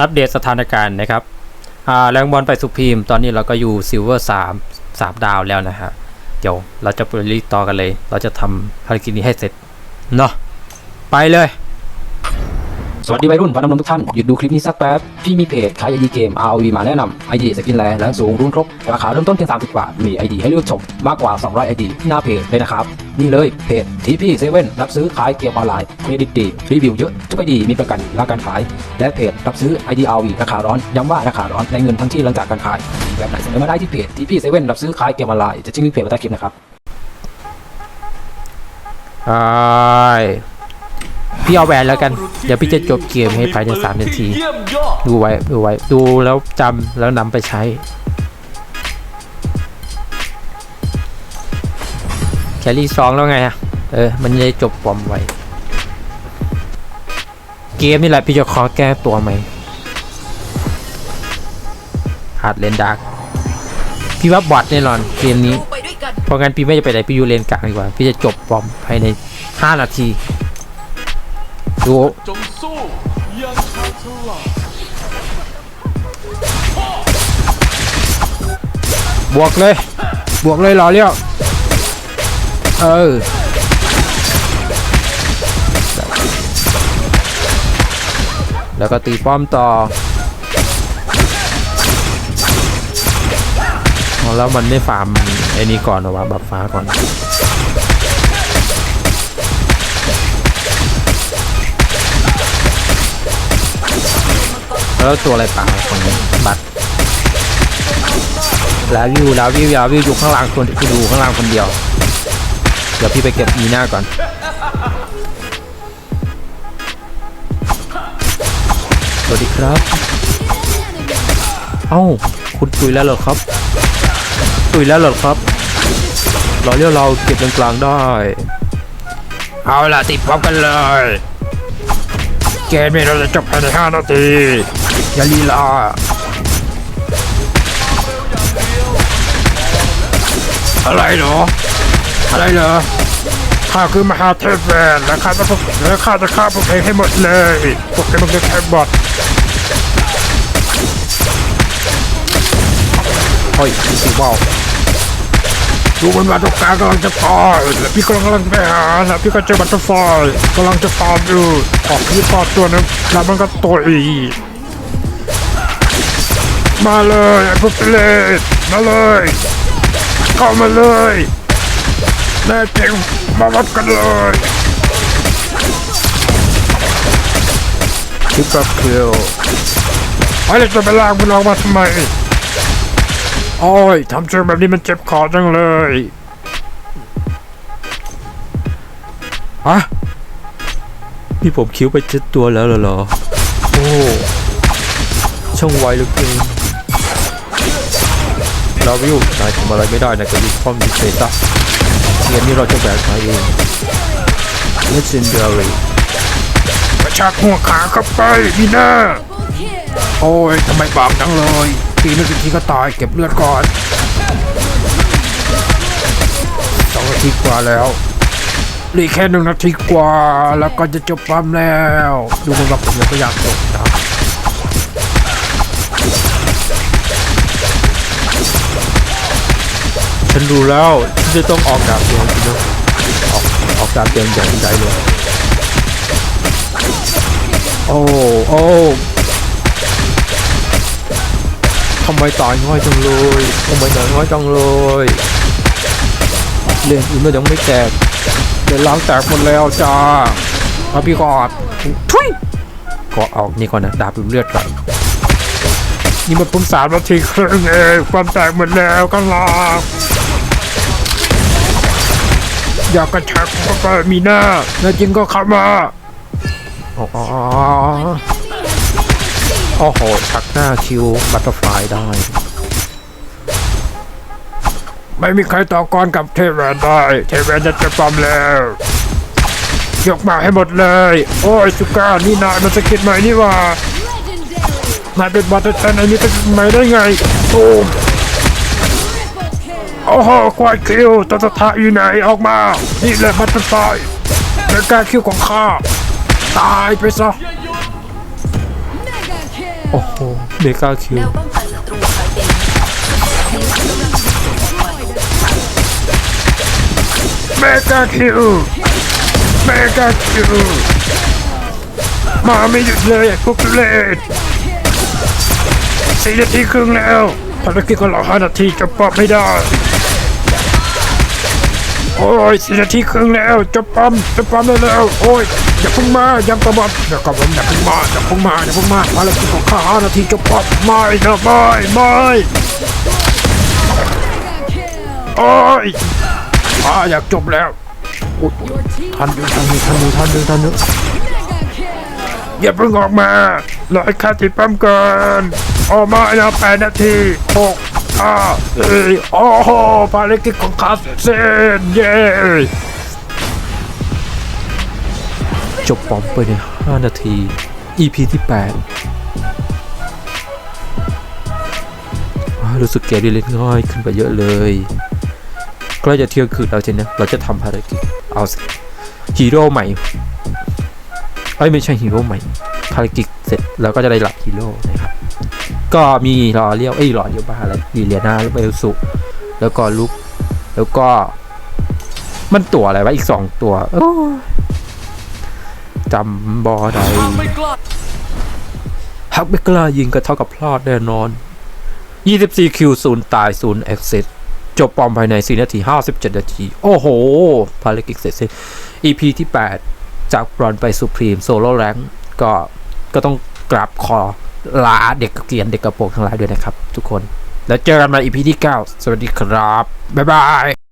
อัปเดตสถานการณ์นะครับแรงบอลไปสุพีม ตอนนี้เราก็อยู่ซิลเวอร์สามสามดาวแล้วนะฮะเดี๋ยวเราจะไปรีต่อกันเลย เราจะทำภารกิจนี้ให้เสร็จเนาะไปเลย สวัสดีวัยรุ่นฟันน้ำนมทุกท่าน หยุดดูคลิปนี้สักแป๊บ พี่มีเพจขายไอดีเกม ROV มาแนะนำไอดีสกินแลแรงสูงรุ่นครบ ราคาเริ่มต้นเพียง 30 บาท มีไอดีให้เลือกชม มากกว่า 200ไอดีที่หน้าเพจเลยนะครับ นี่เลยเพจทีพีเซเว่นรับซื้อขายเกมออนไลน์เครดิตดีรีวิวเยอะทุกไอดีมีประกันราการขาย และเพจรับซื้อไอดี ROV ราคาร้อนย้ำว่าราคาร้อนในเงินทั้งที่หลังจากการขายแบบไหนเสนอมาได้ที่เพจทีพีเซเว่นรับซื้อขายเกมออนไลน์จะทิ้งลิงก์เพจไว้ใต้คลิปนะครับใช่ พี่เอาแหวนแล้วกัน เดี๋ยวพี่จะจบเกมให้ภายในสามนาที ดูไว้ดูไว้ดูแล้วจำแล้วนำไปใช้แครี่สองแล้วไงอะเออ มันจะจบปอมไว้ เกมนี่แหละพี่จะขอแก้ตัวไหมหัดเลนดักพี่ว่าบอทแน่นอนเกมนี้ เพราะงั้นพี่ไม่จะไปไหนพี่อยู่เลนกลางดีกว่า พี่จะจบปอมภายใน 5 นาที ดูจงสู้ยังชาฉลาดบวกเลย บวกเลยรอเลี้ยวเออแล้วก็ตีป้อมต่อแล้วมันไม่ฟาร์มไอ้นี้ก่อนหรอวะบัฟฟ้าก่อน แล้วตัวอะไรป่าของบัตรแลาวิวลาวิวลาววิวอยู่ข้างล่างคนคือดูข้างล่างคนเดียว เดี๋ยวพี่ไปเก็บอีหน้าก่อนสวัสดีครับ เอ้าคุณตุยแล้วเหรอครับ ตุยแล้วเหรอครับรอเรียวเราเก็บตรงกลางได้ เอาล่ะติดพร้อมกันเลย เกมนี้เราจะจบภายใน5นาที อย่าลีลาอะไรเหรอ อะไรเหรอข้าคือมหาเทพแวนและข้าจะพวกและข้าจะฆ่าพวกเองให้หมดเลยพวกเองมันจะแค่บอทเฮ้ยสิว่าวดูมันมาตรงกลางกำลังจะตายแล้วพี่กำลังไปหาแล้วพี่ก็เจอบัตเตอร์ฟลายกำลังจะฟาร์มอยู่ออกพี่ปอดตัวนึงแล้วมันก็ต่อย มาเลยไอ้พวกเลดมาเลยเข้ามาเลยแน่จริงมาวัดกันเลยคิปกับคิวไอ้เลยจะไปลากมันออกมาทำไมโอ้ยทำเชิงแบบนี้มันเจ็บคอจังเลยอะนี่ผมคิ้วไปเจ็ดตัวแล้วเหรอ โอ้ ช่างไวเหลือเกิน ลาวิวนายทำอะไรไม่ได้นะกับยุคป้อมดิเซต้าเกมนี้เราจะแบกนายเอง Legendary กระชากหัวขาเข้าไปพี่หน้าโอ้ยทำไมบางจังเลยปีนึงทีก็ตายเก็บเลือดก่อนสองนาทีกว่าแล้วเหลือแค่หนึ่งนาทีกว่า แล้วก็จะจบปั๊มแล้ว ดูมันแบบผมยังไม่อยากจบนะ ฉันรู้แล้วที่จะต้องออกดาบเดียวจริงๆออกออกดาบเดียวอย่างใดเลยโอ้โอ้ทำไมตายง่อยจังเลยทำไมตายง่อยจังเลยเรียนอื่นมันยังไม่แตกเดี๋ยวล้างแตกหมดแล้วจ้าเอาพี่กอดทุยก็เอานี่ก่อนนะดาบดูเลือดก่อนนี่มันเพิ่งสามนาทีครึ่งเองความแตกหมดแล้วก็ลา อยากกระชักเข้าไปมีหน้าแน่จริงก็เข้ามาอ๋อโอ้โหชักหน้าคิวบัตเตอร์ฟลายได้ ไม่มีใครต่อกรกับเทพแวนได้ เทพแวนจะจะปลอมแล้ว ยกมาให้หมดเลย โอ้ยสุก้านี่นายมันสกิดใหม่นี่ว่านายเป็นบัตเตอร์แทนไอ้นี่เป็นใหม่ได้ไงตูม โอ้โหควายคิวตัวสถาอยู่ไหนออกมา นี่แหละบัตเตอร์ไฟเป็นการคิวของข้า ตายไปซะ Mega kill โอ้โหเมกาคิวแนวป้องกันศัตรูกลายเป็นเมกาคิวเมกาคิวมาไม่หยุดเลยไอ้พวกเลดสี่นาทีครึ่งแล้วภารกิจของเราห้านาทีจะปอบไม่ได้ โอ้ยสี่นาทีครึ่งแล้วจะปั๊มจะปั๊มได้แล้วโอ้ยอย่าพิ่งมายังกระบอกอย่ากระบอกอย่าพิ่งมาอย่าพิ่งมาอย่าพิ่งมาภารกิจของข้าห้านาทีจะปั๊มไม่นะไม่ไม่โอ้ยอาอยากจบแล้วทันอยู่ทันอยู่ทันอยู่ทันอยู่ทันอยู่อย่าเพิ่งออกมารอให้ข้าติดปั๊มก่อนออกมานะแปดนาทีหก ห้าสี่โอ้โหภารกิจของข้าเสร็จเย้จบปอมไปใน 5 นาที EP ที่ 8 รู้สึกเกมด้เล่นง่ายขึ้นไปเยอะเลยใกล้จะเที่ยงคืนแล้วทีเนี้ยเราจะทำภารกิจ เอาสิฮีโร่ใหม่เอ้ไม่ใช่ฮีโร่ใหม่ ภารกิจเสร็จเราก็จะได้หลับฮีโร่นะครับ ก็มีรอเรียวเอ้ยรอเรียวบ้าอะไรมีเลียนาเบลสุแล้วก็ลุกแล้วก็ มันตัวอะไรวะอีกสองตัวจำบอได้หากไม่กล้าฮักไม่กล้ายิงก็เท่ากับพลาดแน่นอน 24คิวศูนย์ตายศูนย์เอ็กซิสจบปอมภายใน 4 นาที 57 นาที โอ้โห ภารกิจเสร็จสิ้น EP ที่ 8 จากบรอนไปสุพรีมโซโล่แรงก็ก็ต้องกราบคอ ลาเด็กเกรียนเด็กกระโปรงทั้งหลายด้วยนะครับ ทุกคน แล้วเจอกันใหมา EP ที่ 9 สวัสดีครับ บ๊ายบาย